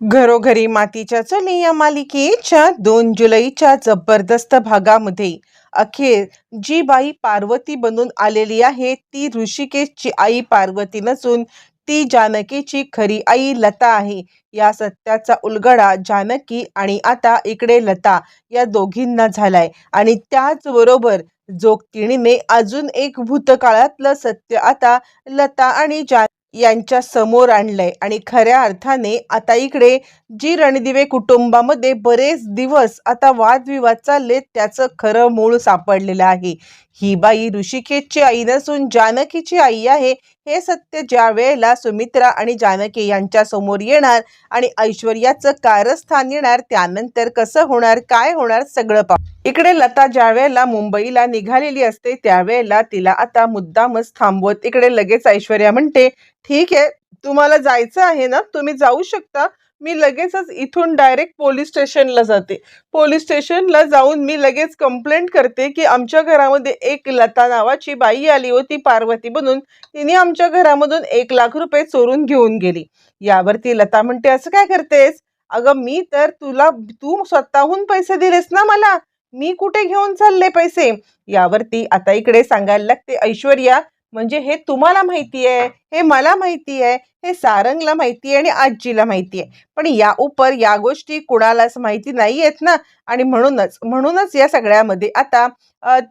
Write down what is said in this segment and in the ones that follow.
घरोघरी मातीच्या चले या मालिकेच्या दोन जुलैच्या जबरदस्त भागामध्ये अखेर जी बाई पार्वती बनून आलेली आहे. ती ऋषिकेशची आई पार्वती नसून ती जानकीची खरी आई लता आहे. या सत्याचा उलगडा जानकी आणि आता इकडे लता या दोघींना झालाय. आणि त्याचबरोबर जोगतिणीने अजून एक भूतकाळातलं सत्य आता लता आणि जान यांच्या समोर आणलंय. आणि खऱ्या अर्थाने आता इकडे जी रणदिवे कुटुंबामध्ये बरेच दिवस आता वादविवाद चालले त्याचं खरं मूळ सापडलेलं आहे. ही बाई ऋषिकेशची आई नसून जानकीची आई आहे हे सत्य ज्या वेळेला सुमित्रा आणि जानकी यांच्या समोर येणार आणि ऐश्वर्याचं कारस्थान येणार त्यानंतर कसं होणार काय होणार सगळं पाहू. इकडे लता ज्या वेळेला मुंबईला निघालेली असते त्यावेळेला तिला आता मुद्दामच थांबवत. इकडे लगेच ऐश्वर्या म्हणते ठीक आहे तुम्हाला जायचं आहे ना? तुम्ही जाऊ शकता? मी लगेचच इथून डायरेक्ट पोलीस स्टेशनला जाते. पोलीस स्टेशनला जाऊन मी लगेच कंप्लेंट करते की आमच्या घरामध्ये एक लता नावाची बाई आली होती पार्वती बनून तिने आमच्या घरामधून एक लाख रुपये चोरून घेऊन गेली. यावरती लता म्हणते असं काय करतेस? अगं मी तर तुला तू स्वतःहून पैसे दिलेस ना मला. मी कुठे घेऊन चालले पैसे? यावरती आता इकडे सांगायला लागते ऐश्वर्या म्हणजे हे तुम्हाला माहिती आहे हे मला माहिती आहे हे सारंगला माहिती आहे आणि आजीला माहिती आहे पण या उपर या गोष्टी कुणालाच माहिती नाही आहेत ना. आणि म्हणूनच म्हणूनच या सगळ्यामध्ये आता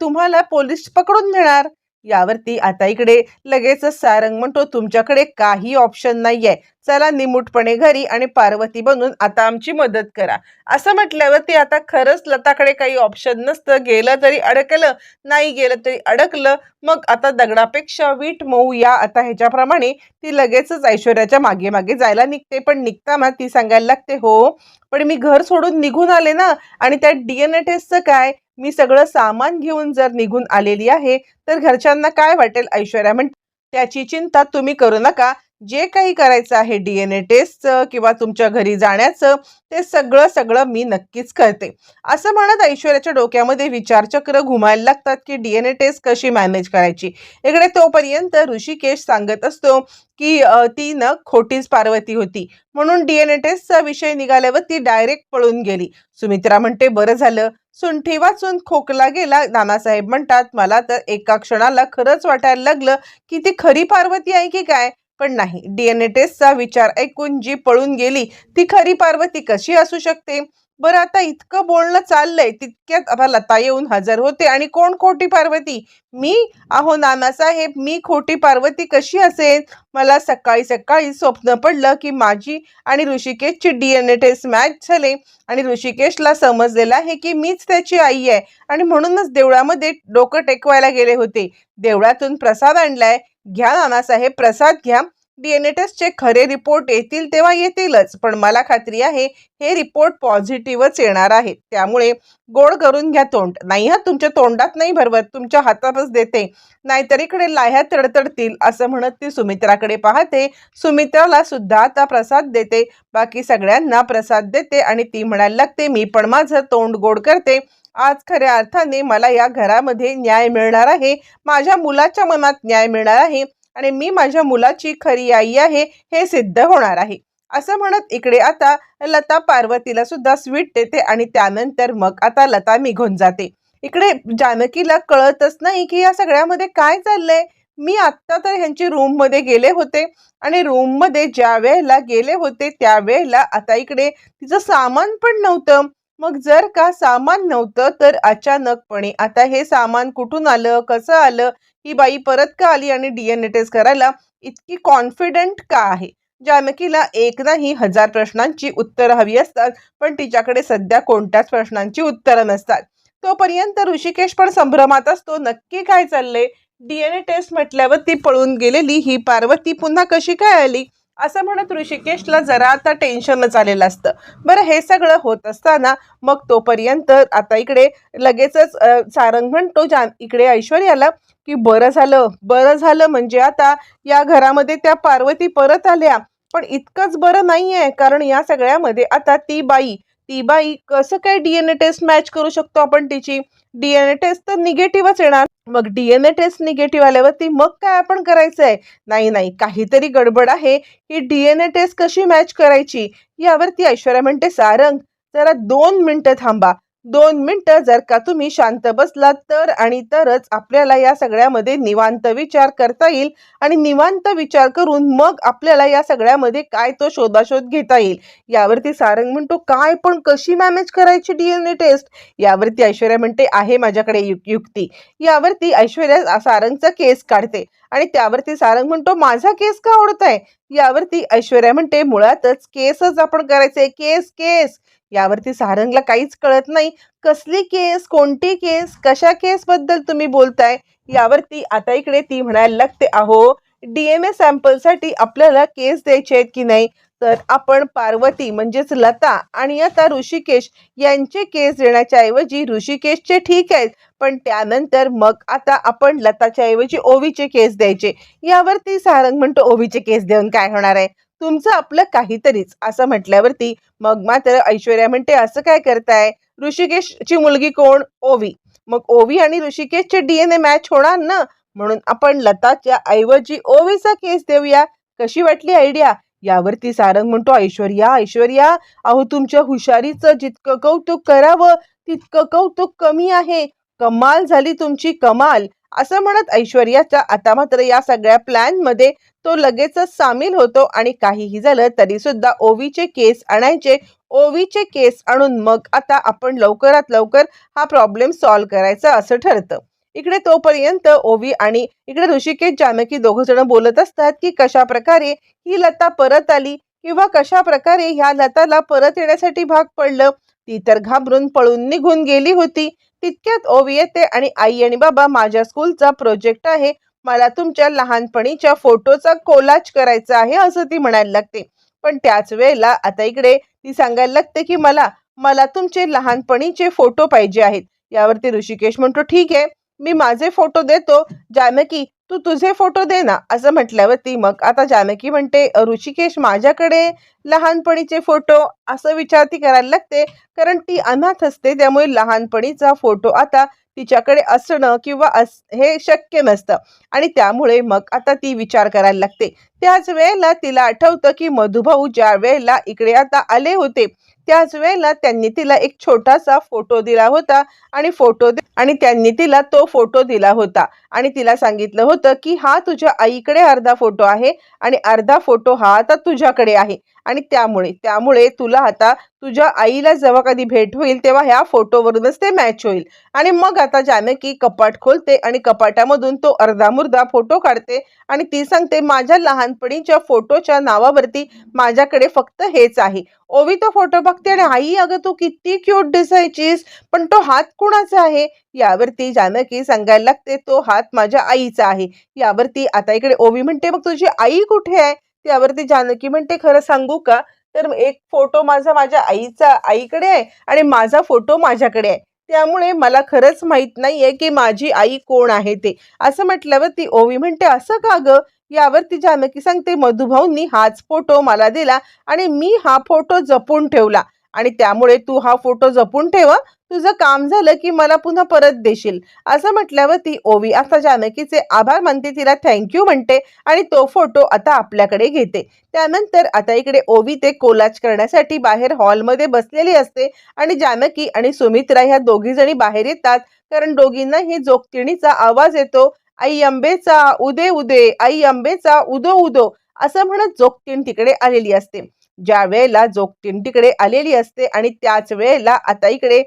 तुम्हाला पोलीस पकडून घेणार यावरती आता इकडे लगेचच सारंग म्हणतो तुमच्याकडे काही ऑप्शन नाही आहे चला निमूटपणे घरी आणि पार्वती बनून आता आमची मदत करा. असं म्हटल्यावरती आता खरंच लताकडे काही ऑप्शन नसतं. गेलं तरी अडकलं नाही गेलं तरी अडकलं. मग आता दगडापेक्षा वीट मऊ या आता ह्याच्याप्रमाणे ती लगेचच ऐश्वर्याच्या मागे मागे जायला निघते. पण निघताना ती सांगायला लागते हो पण मी घर सोडून निघून आले ना आणि त्या डी एन ए टेस्टचं काय? मी सगळं सामान घेऊन जर निघून आलेली आहे तर घरच्यांना काय वाटेल ऐश्वर्या? म्हण त्याची चिंता तुम्ही करू नका. जे काही करायचं आहे डी एन ए टेस्टचं किंवा तुमच्या घरी जाण्याचं ते सगळं सगळं मी नक्कीच करते. असं म्हणत ऐश्वर्याच्या डोक्यामध्ये विचारचक्र घुमायला लागतात की डी एन ए टेस्ट कशी मॅनेज करायची? इकडे तोपर्यंत ऋषिकेश सांगत असतो की ती न खोटीच पार्वती होती. म्हणून डी एन ए टेस्टचा विषय निघाल्यावर ती डायरेक्ट पळून गेली. सुमित्रा म्हणते बरं झालं. सुंठी वाचून खोकला गेला नानासाहेब म्हणतात मला तर एका क्षणाला खरंच वाटायला लागलं की ती खरी पार्वती आहे की काय? पण नाही. डीएनए टेस्टचा विचार ऐकून जी पळून गेली ती खरी पार्वती कशी असू शकते? बरं आता इतकं बोलणं चाललंय तितक्यात आता लता येऊन हजर होते. आणि कोण खोटी पार्वती? मी? अहो नानासाहेब मी खोटी पार्वती कशी असेल मला सकाळी सकाळी स्वप्न पडलं की माझी आणि ऋषिकेशची D N A test match झाले. आणि ऋषिकेशला समजलेलं आहे की मीच त्याची आई आहे. आणि म्हणूनच देवळामध्ये डोकं टेकवायला गेले होते. देवळातून प्रसाद आणलाय. घ्या नानासाहेब प्रसाद घ्या. डीएनए टेस्टचे खरे रिपोर्ट येतील तेव्हा येतीलच. पण मला खात्री आहे हे रिपोर्ट पॉझिटिव्हच येणार आहेत त्यामुळे गोड करून घ्या तोंड. नाही हा तुमच्या तोंडात नाही भरवत तुमच्या हातातच देते. नाहीतर इकडे लाह्या तडतडतील असं म्हणत ती सुमित्राकडे पाहते. सुमित्राला सुद्धा आता प्रसाद देते. बाकी सगळ्यांना प्रसाद देते आणि ती म्हणायला लागते मी पण माझं तोंड गोड करते. आज खऱ्या अर्थाने मला या घरामध्ये न्याय मिळणार आहे. माझ्या मुलाच्या मनात न्याय मिळणार आहे. आणि मी माझ्या मुलाची खरी आई आहे हे सिद्ध होणार आहे. असं म्हणत इकडे आता लता पार्वतीला सुद्धा स्वीट देते आणि त्यानंतर मग आता लता निघून जाते. इकडे जानकीला कळतच नाही की या सगळ्यामध्ये काय चाललंय. मी आत्ता तर ह्यांची रूममध्ये गेले होते आणि रूममध्ये ज्या वेळेला गेले होते त्यावेळेला आता इकडे तिचं सामान पण नव्हतं. मग जर का सामान नव्हतं तर अचानकपणे आता हे सामान कुठून आलं कसं आलं ही बाई परत का आली आणि डीएनए टेस्ट करायला इतकी कॉन्फिडंट का आहे? जानकीला एक नाही हजार प्रश्नांची उत्तरं हवी असतात पण तिच्याकडे सध्या कोणत्याच प्रश्नांची उत्तरं नसतात. तोपर्यंत ऋषिकेश पण संभ्रमात असतो नक्की काय चाललंय? डीएनए टेस्ट म्हटल्यावर ती पळून गेलेली ही पार्वती पुन्हा कशी काय आली? असं म्हणत ऋषिकेशला जरा आता टेन्शनच आलेलं असतं. बरं हे सगळं होत असताना मग तोपर्यंत आता इकडे लगेचच सारंग म्हणतो जान इकडे ऐश्वर्याला की बरं झालं बरं झालं म्हणजे आता या घरामध्ये त्या पार्वती परत आल्या. पण इतकंच बरं नाही आहे कारण या सगळ्यामध्ये आता ती बाई ती बाई कसं काय डीएनए टेस्ट मॅच करू शकतो आपण तिची? डीएनए टेस्ट तर निगेटिव्हच येणार. मग डीएनए टेस्ट निगेटिव्ह आल्यावरती मग काय आपण करायचं आहे नाही नाही काहीतरी गडबड आहे. ही डीएनए टेस्ट कशी मॅच करायची? यावरती ऐश्वर्या म्हणते सारंग जरा दोन मिनिटं थांबा. दोन मिनटं जर का तुम्ही शांत बसलात तर आणि तरच आपल्याला या सगळ्यामध्ये निवांत विचार करता येईल. आणि निवांत विचार करून मग आपल्याला या सगळ्यामध्ये काय तो शोधाशोध घेता येईल. यावरती सारंग म्हणतो काय पण कशी मॅनेज करायची डीएनए टेस्ट? यावरती ऐश्वर्या म्हणते आहे माझ्याकडे यु- युक्ती. यावरती ऐश्वर्या सारंगचा केस काढते. आणि त्यावरती सारंग म्हणतो माझा केस का आवडत यावरती ऐश्वर्या म्हणते मुळातच केसच आपण करायचे केस केस. यावरती सारंगला काहीच कळत नाही. कसली केस? कोणती केस? कशा केस बद्दल तुम्ही बोलताय? यावरती आता इकडे ती म्हणायला लागते अहो डीएनए सॅम्पलसाठी आपल्याला केस द्यायचे आहेत की नाही? तर आपण पार्वती म्हणजेच लता आणि आता ऋषिकेश यांचे केस देण्याच्या ऐवजी ऋषिकेशचे ठीक आहेत. पण त्यानंतर मग आता आपण लताच्या ऐवजी ओवीचे केस द्यायचे. यावरती सारंग म्हणतो ओवीचे केस देऊन काय होणार आहे? तुमचं आपलं काहीतरीच. असं म्हटल्यावरती मग मात्र ऐश्वर्या म्हणते असं काय करताय? ऋषिकेशची मुलगी कोण? ओवी. मग ओवी आणि ऋषिकेशचे डीएनए मॅच होणार ना? म्हणून आपण लताच्या ऐवजी ओवीचा केस देऊया. कशी वाटली आयडिया यावरती सारंग म्हणतो ऐश्वर्या ऐश्वर्या अहो तुमच्या हुशारीचं जितकं कौतुक करावं तितकं कौतुक कमी आहे. कमाल झाली तुमची कमाल असं म्हणत ऐश्वर्याचा आता मात्र या सगळ्या प्लॅनमध्ये तो लगेचच सामील होतो आणि काहीही झालं तरी सुद्धा ओवीचे केस आणायचे. ओवीचे केस आणून मग आता आपण लवकरात लवकर हा प्रॉब्लेम सॉल्व्ह करायचा असं ठरतं. इकडे तोपर्यंत ओवी आणि इकडे ऋषिकेश जानकी दोघ जण बोलत असतात की कशा प्रकारे ही लता परत आली किंवा कशा प्रकारे ह्या लताला परत येण्यासाठी भाग पडलं ती तर घाबरून पळून निघून गेली होती. तितक्यात ओवी येते आणि आई आणि बाबा माझ्या स्कूलचा प्रोजेक्ट आहे. मला तुमच्या लहानपणीच्या फोटोचा कोलाज करायचा आहे असं ती म्हणायला लागते. पण त्याच वेळेला आता इकडे ती सांगायला लागते की मला मला तुमचे लहानपणीचे फोटो पाहिजे आहेत. यावरती ऋषिकेश म्हणतो ठीक आहे मी माझे फोटो देतो. जानकी तू तुझे फोटो दे ना असं म्हटल्यावरती मग आता जानकी म्हणते ऋषिकेश माझ्याकडे लहानपणीचे फोटो असं विचार ती करायला लागते. कारण ती अनाथ असते त्यामुळे लहानपणीचा फोटो आता तिच्याकडे असणं किंवा अस हे शक्य नसतं. आणि त्यामुळे मग आता ती विचार करायला लागते. त्याच वेळेला तिला आठवतं की मधुभाऊ ज्या वेळेला इकडे आता आले होते त्याच वेळेला त्यांनी तिला एक छोटासा फोटो दिला होता. आणि फोटो आणि त्यांनी तिला तो फोटो दिला होता. आणि तिला सांगितलं होतं की हा तुझ्या आईकडे अर्धा फोटो आहे आणि अर्धा फोटो हा आता तुझ्याकडे आहे. आणि त्यामुळे त्यामुळे तुला आता तुझ्या आईला जेव्हा कधी भेट होईल तेव्हा ह्या फोटोवरूनच ते मॅच होईल. आणि मग आता जानकी कपाट खोलते आणि कपाटामधून तो अर्धा मुर्धा फोटो काढते आणि ती सांगते माझ्या लहानपणीच्या फोटोच्या नावावरती माझ्याकडे फक्त हेच आहे. ओवी तो फोटो बघते आणि आई अगं तू किती क्यूट दिसायचीस पण तो हात कुणाचा आहे? यावरती जानकी सांगायला लागते तो हात माझ्या आईचा आहे. यावरती आता इकडे ओवी म्हणते मग तुझी आई कुठे आहे? त्यावरती जानकी म्हणते खरं सांगू का? तर एक फोटो माझा माझ्या आईचा आईकडे आहे आणि माझा फोटो माझ्याकडे आहे. त्यामुळे मला खरंच माहीत नाहीये की माझी आई कोण आहे ते. असं म्हटल्यावर ती ओवी म्हणते असं का ग? यावरती जानकी सांगते मधुभाऊंनी हाच फोटो मला दिला आणि मी हा फोटो जपून ठेवला आणि त्यामुळे तू हा फोटो जपून ठेवा तुझं काम झालं की मला पुन्हा परत देशील. असं म्हटल्यावर ती ओवी आता जानकीचे आभार मानते तिला थँक्यू म्हणते आणि तो फोटो आता आपल्याकडे घेते. त्यानंतर आता इकडे ओवी ते कोलाज करण्यासाठी बाहेर हॉलमध्ये बसलेली असते आणि जानकी आणि सुमित्रा ह्या दोघी जणी बाहेर येतात. कारण दोघींनाही जोगतिणीचा आवाज येतो. आई अंबेचा उदे उदे आई अंबेचा उदो उदो असं म्हणत जोगतीण तिकडे आलेली असते. ज्या वेळेला जोगतीण तिकडे आलेली असते आणि त्याच वेळेला आता इकडे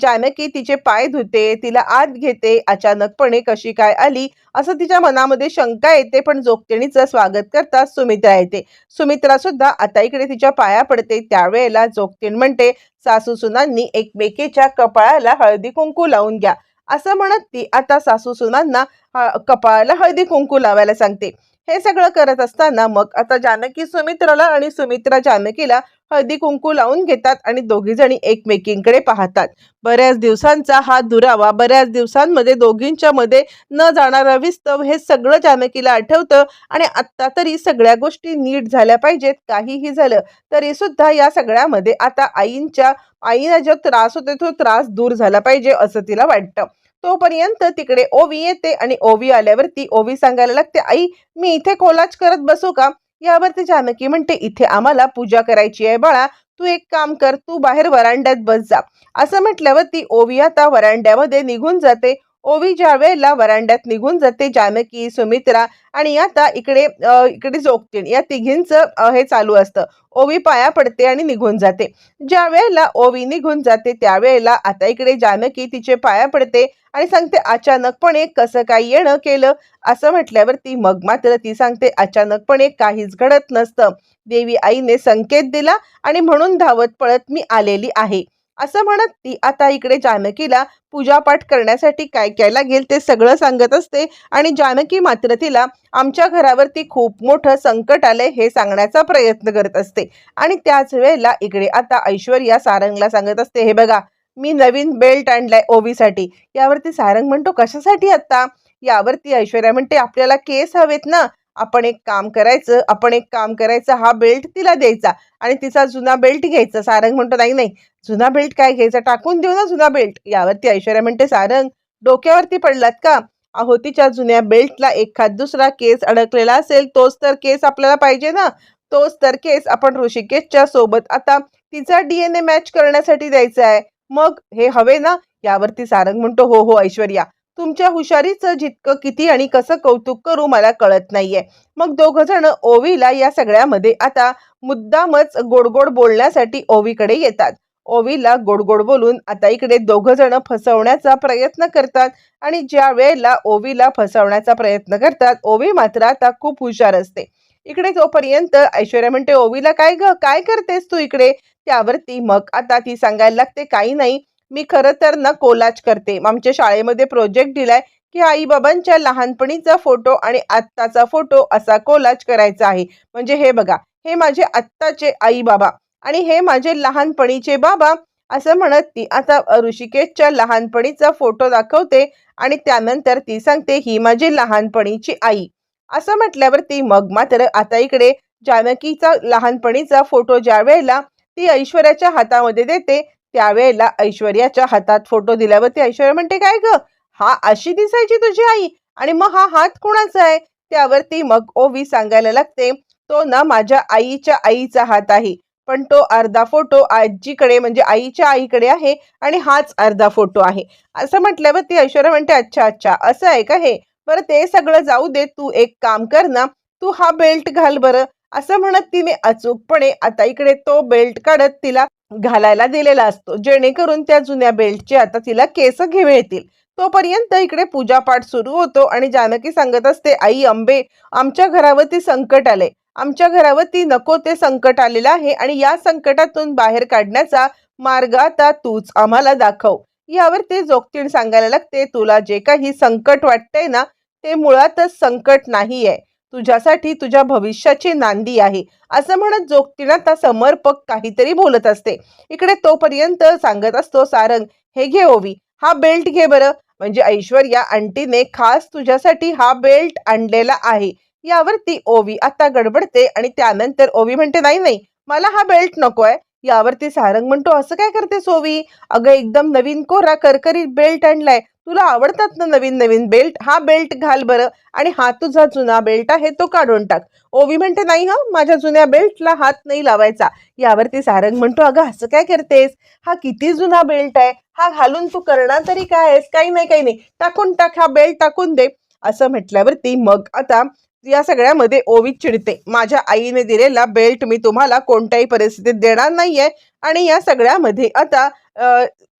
जानकी तिचे पाय धुते तिला आत घेते अचानकपणे कशी काय आली असं तिच्या मनामध्ये शंका येते पण जोगतिणीचं स्वागत करता सुमित्रा येते. सुमित्रा सुद्धा आता इकडे तिच्या पाया पडते त्यावेळेला जोगतीण म्हणते सासू सुनांनी एकमेकीच्या कपाळाला हळदी कुंकू लावून घ्या. असं म्हणत ती आता सासू सुनांना कपाळाला हळदी कुंकू लावायला सांगते. हे सगळं करत असताना मग आता जानकी सुमित्राला आणि सुमित्रा जानकीला हळदी कुंकू लावून घेतात आणि दोघी जणी एकमेकींकडे पाहतात. बऱ्याच दिवसांचा हा दुरावा बऱ्याच दिवसांमध्ये दोघींच्या मध्ये न जाणारा विस्तव हे सगळं जानकीला आठवतं आणि आत्ता तरी सगळ्या गोष्टी नीट झाल्या पाहिजेत काहीही झालं तरी सुद्धा या सगळ्यामध्ये आता आईंच्या आईला जो त्रास होतो तो त्रास दूर झाला पाहिजे असं तिला वाटतं. तोपर्यंत तिकडे ओवी येते आणि ओवी आल्यावरती ओवी सांगायला लागते आई मी इथे कोलाज करत बसू का? यावरती जानकी म्हणते इथे आम्हाला पूजा करायची आहे बाळा तू एक काम कर तू बाहेर वरांड्यात बस जा. असं म्हटल्यावरती ओवी आता वरांड्यामध्ये निघून जाते. ओवी ज्या वेळेला वरांड्यात निघून जाते जानकी सुमित्रा आणि आता इकडे इकडे जोगतीण या तिघींचं हे चालू असतं. ओवी पाया पडते आणि निघून जाते. ज्या वेळेला ओवी निघून जाते त्यावेळेला आता इकडे जानकी तिचे पाया पडते आणि सांगते अचानकपणे कसं काय येणं केलं? असं म्हटल्यावरती मग मात्र ती सांगते अचानकपणे काहीच घडत नसतं. देवी आईने संकेत दिला आणि म्हणून धावत पळत मी आलेली आहे. असं म्हणत ती आता इकडे जानकीला पूजापाठ करण्यासाठी काय काय लागेल ते सगळं सांगत असते आणि जानकी मात्र तिला आमच्या घरावरती खूप मोठं संकट आलंय हे सांगण्याचा प्रयत्न करत असते. आणि त्याच वेळेला इकडे आता ऐश्वर्या सारंगला सांगत असते हे बघा मी नवीन बेल्ट आणलाय ओवीसाठी. यावरती सारंग म्हणतो कशासाठी आता? यावरती ऐश्वर्या म्हणते आपल्याला केस हवेत ना. आपण एक काम करायचं आपण एक काम करायचं हा बेल्ट तिला द्यायचा आणि तिचा जुना बेल्ट घ्यायचा. सारंग म्हणतो नाही नाही जुना बेल्ट काय घ्यायचा? टाकून देऊ ना जुना बेल्ट. यावरती ऐश्वर्या म्हणते सारंग डोक्यावरती पडलात का? अहो तिच्या जुन्या बेल्टला एखाद दुसरा केस अडकलेला असेल तोच तर केस आपल्याला पाहिजे ना. तोच तर केस आपण ऋषिकेशच्या सोबत आता तिचा डीएनए मॅच करण्यासाठी द्यायचा आहे. मग हे हवे ना? यावरती सारंग म्हणतो हो हो ऐश्वर्या तुमच्या हुशारीचं जितकं किती आणि कसं कौतुक करू मला कळत नाहीये. मग दोघ जण ओवीला या सगळ्यामध्ये आता मुद्दामच गोडगोड बोलण्यासाठी ओवीकडे येतात. ओवीला गोडगोड बोलून आता इकडे दोघ जण फसवण्याचा प्रयत्न करतात आणि ज्या वेळेला ओवीला फसवण्याचा प्रयत्न करतात ओवी मात्र आता खूप हुशार असते. इकडे जोपर्यंत ऐश्वर्या म्हणते ओवीला काय ग? काय करतेस तू इकडे? त्यावरती मग आता ती सांगायला लागते काही नाही मी खरं तर ना कोलाज करते. आमच्या शाळेमध्ये प्रोजेक्ट दिलाय की आई बाबांच्या लहानपणीचा फोटो आणि आत्ताचा फोटो असा कोलाज करायचा आहे. म्हणजे हे बघा हे माझे आत्ताचे आई बाबा आणि हे माझे लहानपणीचे बाबा असं म्हणत ती आता ऋषिकेशच्या लहानपणीचा फोटो दाखवते आणि त्यानंतर ती सांगते ही माझी लहानपणीची आई. असं म्हटल्यावरती मग मात्र आता इकडे जानकीचा लहानपणीचा फोटो ज्या वेळेला ती ऐश्वर्याच्या हातामध्ये देते. त्यावेळेला ऐश्वर्याच्या हातात फोटो दिल्यावर ती ऐश्वर्या म्हणते काय ग? हा अशी दिसायची तुझी आई? आणि मग हा हात कोणाचा आहे? त्यावरती मग ओवी सांगायला लागते तो ना माझ्या आईच्या आईचा हात आहे. पण तो अर्धा फोटो आजीकडे म्हणजे आईच्या आईकडे आहे आणि हाच अर्धा फोटो आहे. असं म्हटल्यावर ती ऐश्वर्या म्हणते अच्छा अच्छा असं आहे का हे? बरं ते सगळं जाऊ दे. तू एक काम कर ना. तू हा बेल्ट घाल बरं. असं म्हणत तिने अचूकपणे आता इकडे तो बेल्ट काढत तिला घालायला दिलेला असतो. जेणेकरून त्या जुन्या बेल्टचे आता तिला केस घेऊ येतील. तोपर्यंत इकडे पूजापाठ सुरू होतो आणि जानकी सांगत असते आई अंबे आमच्या घरावरती संकट आले आमच्या घरावरती नको ते संकट आलेलं आहे आणि या संकटातून बाहेर काढण्याचा मार्ग आता तूच आम्हाला दाखव. यावर ते जोगतीण सांगायला लागते तुला जे काही संकट वाटतंय ना ते मुळातच संकट नाहीये. तुझ्यासाठी तुझ्या भविष्याची नांदी आहे. असं म्हणत जोगतीण आता समर्पक काहीतरी बोलत असते. इकडे तोपर्यंत सांगत असतो सारंग हे घे ओवी हा बेल्ट घे बरं. म्हणजे ऐश्वर्या आंटीने खास तुझ्यासाठी हा बेल्ट आणलेला आहे. यावरती ओवी आता गडबडते आणि त्यानंतर ओवी म्हणते नाही नाही मला हा बेल्ट नकोय. यावरती सारंग म्हणतो असं काय करतेस ओवी? अगं एकदम नवीन कोरा करकरीत बेल्ट आणलाय. तुला आवडतात ना नवीन नवीन बेल्ट हा बेल्ट घाल बरं. आणि हा तुझा जुना बेल्ट आहे तो काढून टाक. ओवी म्हणते नाही हा माझ्या जुन्या बेल्टला हात नाही लावायचा. यावरती सारंग म्हणतो अगं असं काय करतेस? हा किती जुना बेल्ट आहे. हा घालून तू करणार तरी काय आहेस? काही नाही काही नाही. टाकून टाक हा बेल्ट टाकून दे. असं म्हटल्यावरती मग आता या सगळ्यामध्ये ओवी चिडते. माझ्या आईने दिलेला बेल्ट मी तुम्हाला कोणत्याही परिस्थितीत देणार नाहीये. आणि या सगळ्यामध्ये आता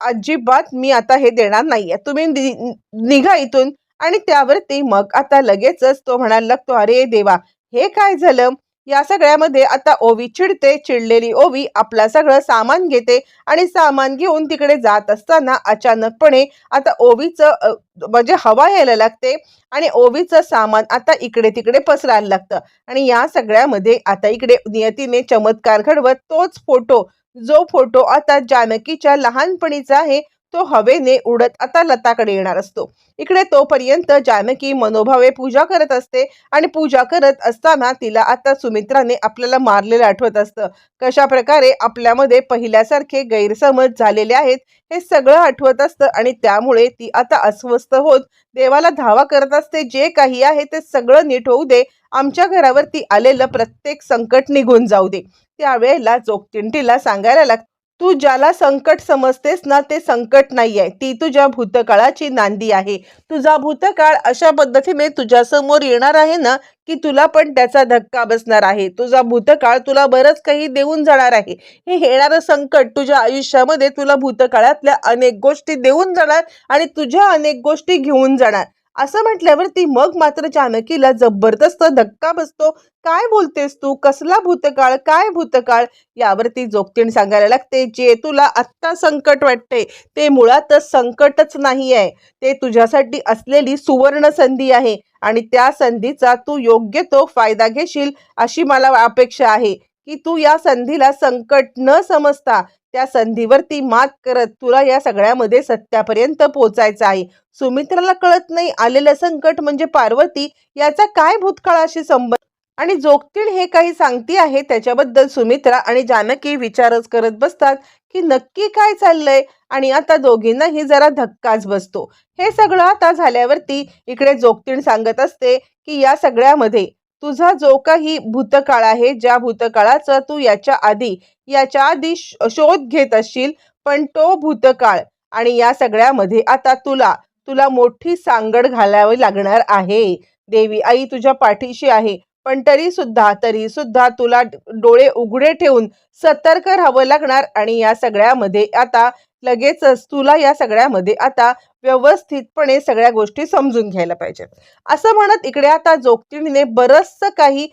अजिबात मी आता हे देणार नाहीये. तुम्ही नि- निघा इथून. आणि त्यावरती मग आता लगेचच तो म्हणायला लागतो अरे देवा हे काय झालं? या सगळ्यामध्ये आता ओवी चिडते चिडलेली ओवी आपला सगळं सामान घेते आणि सामान घेऊन तिकडे जात असताना अचानकपणे आता ओवीचं म्हणजे हवा यायला लागते आणि ओवीचं सामान आता इकडे तिकडे पसरायला लागतं. आणि या सगळ्यामध्ये आता इकडे नियतीने चमत्कार घडवत तोच फोटो जो फोटो आता जानकीच्या लहानपणीचा आहे तो हवेने उडत आता लताकडे येणार असतो. इकडे तोपर्यंत जानकी मनोभावे पूजा करत असते आणि पूजा करत असताना तिला आता सुमित्राने आपल्याला मारलेलं आठवत असतं. कशा प्रकारे आपल्यामध्ये पहिल्यासारखे गैरसमज झालेले आहेत हे सगळं आठवत असतं आणि त्यामुळे ती आता अस्वस्थ होत देवाला धावा करत असते. जे काही आहे ते सगळं नीट होऊ दे. आमच्या घरावरती आलेलं प्रत्येक संकट निघून जाऊ दे. त्यावेळेला जोगतिंटीला सांगायला लागतं तू ज्याला संकट समजतेस ना ते संकट नाही आहे ती तुझ्या भूतकाळाची नांदी आहे. तुझा भूतकाळ अशा पद्धतीने तुझ्या समोर येणार आहे ना की तुला पण त्याचा धक्का बसणार आहे. तुझा भूतकाळ तुला बरंच काही देऊन जाणार आहे. हे येणारं संकट तुझ्या आयुष्यामध्ये तुला भूतकाळातल्या अनेक गोष्टी देऊन जाणार आणि तुझ्या अनेक गोष्टी घेऊन जाणार. असं म्हटल्यावरती मग मात्र जानकीला जबरदस्त धक्का बसतो. काय बोलतेस तू? कसला भूतकाळ? काय भूतकाळ? यावरती जोगतीण सांगायला लागते. जे तुला आत्ता संकट वाटते ते मुळातच संकटच नाही आहे ते तुझ्यासाठी असलेली सुवर्ण संधी आहे आणि त्या संधीचा तू योग्य तो फायदा घेशील अशी मला अपेक्षा आहे. की तू या संधीला संकट न समजता त्या संधीवरती मात करत तुला या सगळ्यामध्ये सत्यापर्यंत पोचायचं आहे. सुमित्राला कळत नाही आलेलं संकट म्हणजे पार्वती याचा काय भूतकाळाशी संबंध? आणि जोगतीण हे काही सांगती आहे त्याच्याबद्दल सुमित्रा आणि जानकी विचारच करत बसतात की नक्की काय चाललंय? आणि आता दोघींनाही जरा धक्काच बसतो. हे सगळं आता झाल्यावरती इकडे जोगतीण सांगत असते की या सगळ्यामध्ये तुझा जो काही भूतकाळ आहे ज्या भूतकाळाचा तू याच्या आधी याच्या आधी श- शोध घेत असशील पण तो भूतकाळ आणि या सगळ्यामध्ये आता तुला तुला मोठी सांगड घालावी लागणार आहे. देवी आई तुझ्या पाठीशी आहे. पण तरी सुद्धा तरी सुद्धा तुला डोळे उघडे ठेवून सतर्क राहावं लागणार आणि या सगळ्यामध्ये आता लगेचच तुला या सगळ्यामध्ये आता व्यवस्थितपणे सगळ्या गोष्टी समजून घ्यायला पाहिजेत. असं म्हणत इकडे आता जोगतिणीने बरंचसं काही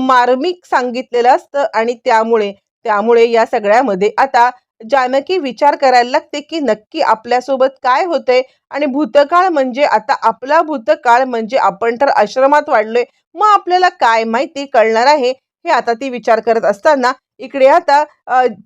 मार्मिक सांगितलेलं असतं आणि त्यामुळे त्यामुळे या सगळ्यामध्ये आता जानकी विचार करायला लागते की नक्की आपल्यासोबत काय होतंय आणि भूतकाळ म्हणजे आता आपला भूतकाळ म्हणजे आपण तर आश्रमात वाढलोय मग आपल्याला काय माहिती कळणार आहे? हे आता ती विचार करत असताना इकडे आता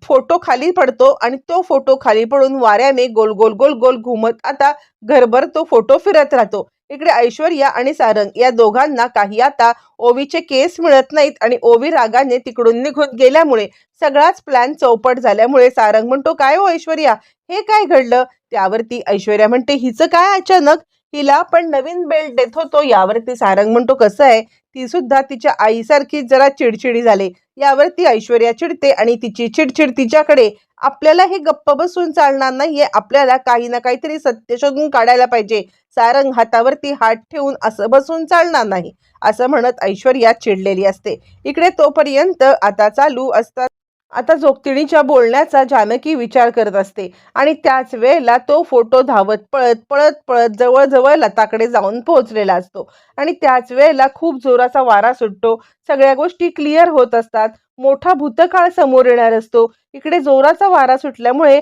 फोटो खाली पडतो आणि तो फोटो खाली पडून वाऱ्याने गोल गोल गोल गोल घुमत आता घरभर तो फोटो फिरत राहतो. इकडे ऐश्वर्या आणि सारंग या दोघांना काही आता ओवीचे केस मिळत नाहीत आणि ओवी रागाने तिकडून निघून गेल्यामुळे सगळाच प्लॅन चौपट झाल्यामुळे सारंग म्हणतो काय हो ऐश्वर्या? हे काय घडलं? त्यावरती ऐश्वर्या म्हणते हिचं काय अचानक? हिला पण नवीन बेल्ट देत होतो. यावरती सारंग म्हणतो कसं आहे? ती सुद्धा तिच्या आईसारखी जरा चिडचिडी झाले. यावरती ऐश्वर्या चिडते आणि तिची चिडचिड तिच्याकडे. आपल्याला हे गप्प बसून चालणार नाहीये आपल्याला काही ना काहीतरी सत्य शोधून काढायला पाहिजे. सारंग हातावरती हात ठेवून असं बसून चालणार नाही असं म्हणत ऐश्वर्या चिडलेली असते. इकडे तोपर्यंत आता चालू असतात आता जोगतिणीच्या बोलण्याचा जानकी विचार करत असते आणि त्याच वेळेला तो फोटो धावत पळत पळत पळत जवळजवळ लताकडे जाऊन पोहोचलेला असतो. आणि त्याच वेळेला खूप जोराचा वारा सुटतो. सगळ्या गोष्टी क्लिअर होत असतात. मोठा भूतकाळ समोर येणार असतो. इकडे जोराचा वारा सुटल्यामुळे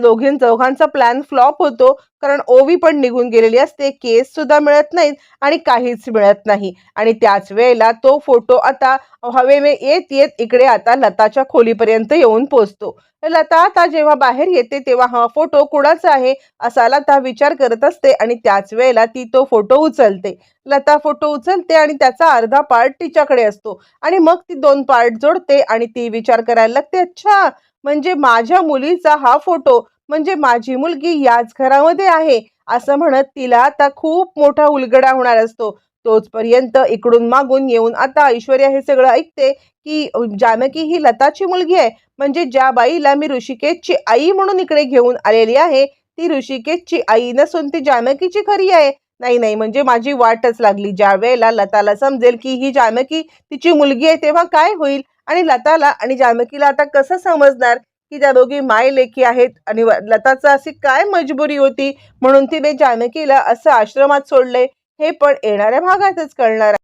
दोघीं चौघांचा प्लॅन फ्लॉप होतो. कारण ओवी पण निघून गेलेली असते केस सुद्धा मिळत नाहीत आणि काहीच मिळत नाही. आणि त्याच वेळेला तो फोटो आता हवेने येत येत इकडे आता लताच्या खोलीपर्यंत येऊन पोचतो. लता आता जेव्हा बाहेर येते तेव्हा हा फोटो कुणाचा आहे असा लता विचार करत असते आणि त्याच वेळेला ती तो फोटो उचलते. लता फोटो उचलते आणि त्याचा अर्धा पार्ट तिच्याकडे असतो. आणि मग ती दोन पार्ट जोडते आणि ती विचार करायला लागते अच्छा म्हणजे माझ्या मुलीचा हा फोटो म्हणजे माझी मुलगी याच घरामध्ये आहे असं म्हणत तिला आता खूप मोठा उलगडा होणार असतो. तोचपर्यंत इकडून मागून येऊन आता ऐश्वर्या हे सगळं ऐकते की जानकी ही लताची मुलगी आहे. म्हणजे ज्या बाईला मी ऋषिकेशची आई म्हणून इकडे घेऊन आलेली आहे ती ऋषिकेशची आई नसून ती जानकीची खरी आहे. नाही नाही म्हणजे माझी वाटच लागली. ज्या वेळेला लताला समजेल की ही जानकी तिची मुलगी आहे तेव्हा काय होईल? आणि लताला आणि जानकीला आता कसं समजणार? की त्या दोघी माय लेखी आहेत आणि लताचा अशी काय मजबुरी होती म्हणून तिने जानकीला असं आश्रमात सोडले हे पण येणाऱ्या भागातच कळणार आहे.